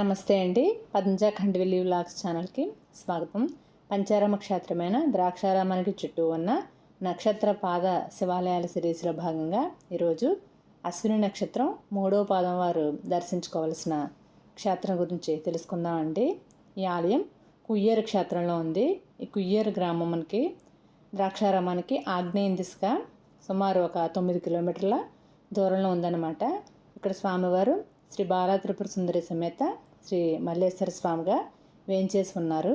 నమస్తే అండి. పద్మజ ఖండ్వెల్లి వ్లాగ్స్ ఛానల్కి స్వాగతం. పంచారామ క్షేత్రమైన ద్రాక్షారామానికి చుట్టూ ఉన్న నక్షత్ర పాద శివాలయాల సిరీస్లో భాగంగా ఈరోజు అశ్విని నక్షత్రం మూడో పాదం వారు దర్శించుకోవలసిన క్షేత్రం గురించి తెలుసుకుందామండి. ఈ ఆలయం కుయ్యేరు క్షేత్రంలో ఉంది. ఈ కుయ్యేరు గ్రామం మనకి ద్రాక్షారామానికి ఆగ్నేయం దిశగా సుమారు ఒక తొమ్మిది కిలోమీటర్ల దూరంలో ఉందన్నమాట. ఇక్కడ స్వామివారు శ్రీ బాలా త్రిపుర సుందరి సమేత శ్రీ మల్లేశ్వర స్వామిగా వేయించేసి ఉన్నారు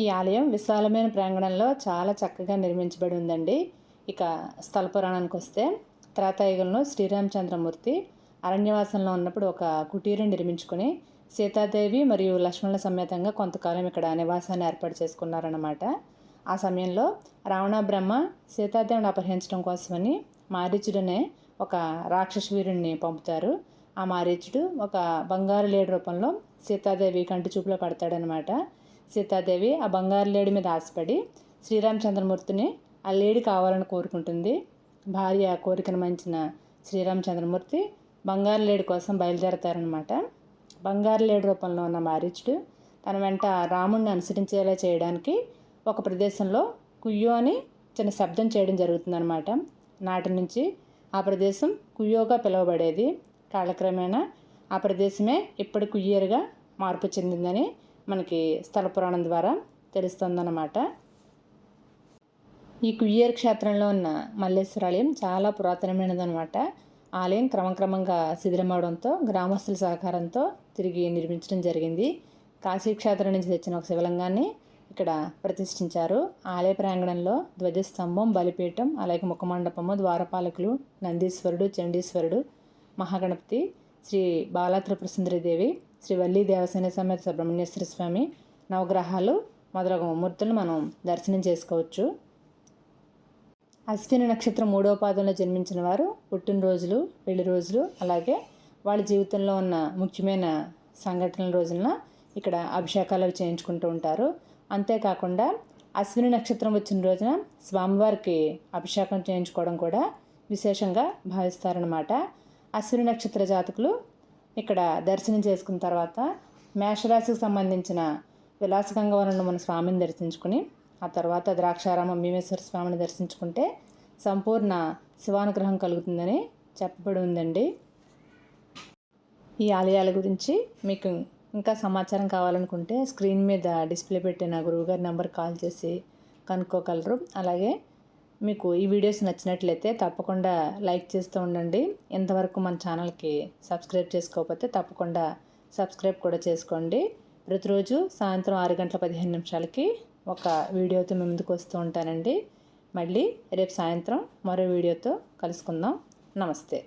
ఈ ఆలయం విశాలమైన ప్రాంగణంలో చాలా చక్కగా నిర్మించబడి ఉందండి. ఇక స్థల పురాణానికి వస్తే త్రేతాయుగంలో శ్రీరామచంద్రమూర్తి అరణ్యవాసంలో ఉన్నప్పుడు ఒక కుటీరం నిర్మించుకుని సీతాదేవి మరియు లక్ష్మణుల సమేతంగా కొంతకాలం ఇక్కడ నివాసాన్ని ఏర్పాటు చేసుకున్నారన్నమాట. ఆ సమయంలో రావణ బ్రహ్మ సీతాదేవిని అపహరించడం కోసమని మారీచుడనే ఒక రాక్షస వీరుణ్ణి పంపుతారు. ఆ మారీచుడు ఒక బంగారు లేడి రూపంలో సీతాదేవి కంటి చూపులో పడతాడనమాట. సీతాదేవి ఆ బంగారు లేడి మీద ఆశపడి శ్రీరామచంద్రమూర్తిని ఆ లేడి కావాలని కోరుకుంటుంది. భార్య కోరికను మంచిన శ్రీరామచంద్రమూర్తి బంగారు లేడి కోసం బయలుదేరతారనమాట. బంగారు లేడి రూపంలో ఉన్న మారీచుడు తన వెంట రాముణ్ణి అనుసరించేలా చేయడానికి ఒక ప్రదేశంలో కుయ్యో అని చిన్న శబ్దం చేయడం జరుగుతుందనమాట. నాటి నుంచి ఆ ప్రదేశం కుయ్యోగా పిలువబడేది. కాలక్రమేణా ఆ ప్రదేశమే ఇప్పటి కుయ్యేరుగా మార్పు చెందిందని మనకి స్థల పురాణం ద్వారా తెలుస్తుందన్నమాట. ఈ కుయ్యేరు క్షేత్రంలో ఉన్న మల్లేశ్వర ఆలయం చాలా పురాతనమైనదనమాట ఆలయం క్రమక్రమంగా శిథిలమవడంతో గ్రామస్తుల సహకారంతో తిరిగి నిర్మించడం జరిగింది. కాశీక్షేత్రం నుంచి తెచ్చిన ఒక శివలింగాన్ని ఇక్కడ ప్రతిష్ఠించారు. ఆలయ ప్రాంగణంలో ధ్వజస్తంభం బలిపీఠం అలాగే ముఖమండపము ద్వారపాలకులు నందీశ్వరుడు చండీశ్వరుడు మహాగణపతి శ్రీ బాలా దేవి శ్రీ వల్లీ దేవసేన సమేత సుబ్రహ్మణ్యేశ్వర స్వామి నవగ్రహాలు మొదలగు మూర్తులను మనం దర్శనం చేసుకోవచ్చు. అశ్విని నక్షత్రం మూడవ పాదంలో జన్మించిన వారు పుట్టినరోజులు పెళ్ళి రోజులు అలాగే వాళ్ళ జీవితంలో ఉన్న ముఖ్యమైన సంఘటనల రోజున ఇక్కడ అభిషేకాలు చేయించుకుంటూ ఉంటారు. అంతేకాకుండా అశ్విని నక్షత్రం వచ్చిన రోజున స్వామివారికి అభిషేకం చేయించుకోవడం కూడా విశేషంగా భావిస్తారనమాట అశ్విని నక్షత్ర జాతకులు ఇక్కడ దర్శనం చేసుకున్న తర్వాత మేషరాశికి సంబంధించిన విలాసగంగవరంలో మన స్వామిని దర్శించుకుని ఆ తర్వాత ద్రాక్షారామ భీమేశ్వర స్వామిని దర్శించుకుంటే సంపూర్ణ శివానుగ్రహం కలుగుతుందని చెప్పబడి ఉందండి. ఈ ఆలయాల గురించి మీకు ఇంకా సమాచారం కావాలనుకుంటే స్క్రీన్ మీద డిస్ప్లే పెట్టిన గురువుగారి నెంబర్ కాల్ చేసి కనుక్కోగలరు. అలాగే మీకు ఈ వీడియోస్ నచ్చినట్లయితే తప్పకుండా లైక్ చేస్తూ ఉండండి. ఇంతవరకు మన ఛానల్కి సబ్స్క్రైబ్ చేసుకోకపోతే తప్పకుండా సబ్స్క్రైబ్ కూడా చేసుకోండి. ప్రతిరోజు సాయంత్రం ఆరు గంటల పదిహేను నిమిషాలకి ఒక వీడియోతో మీ ముందుకు వస్తూ ఉంటానండి. మళ్ళీ రేపు సాయంత్రం మరో వీడియోతో కలుసుకుందాం. నమస్తే.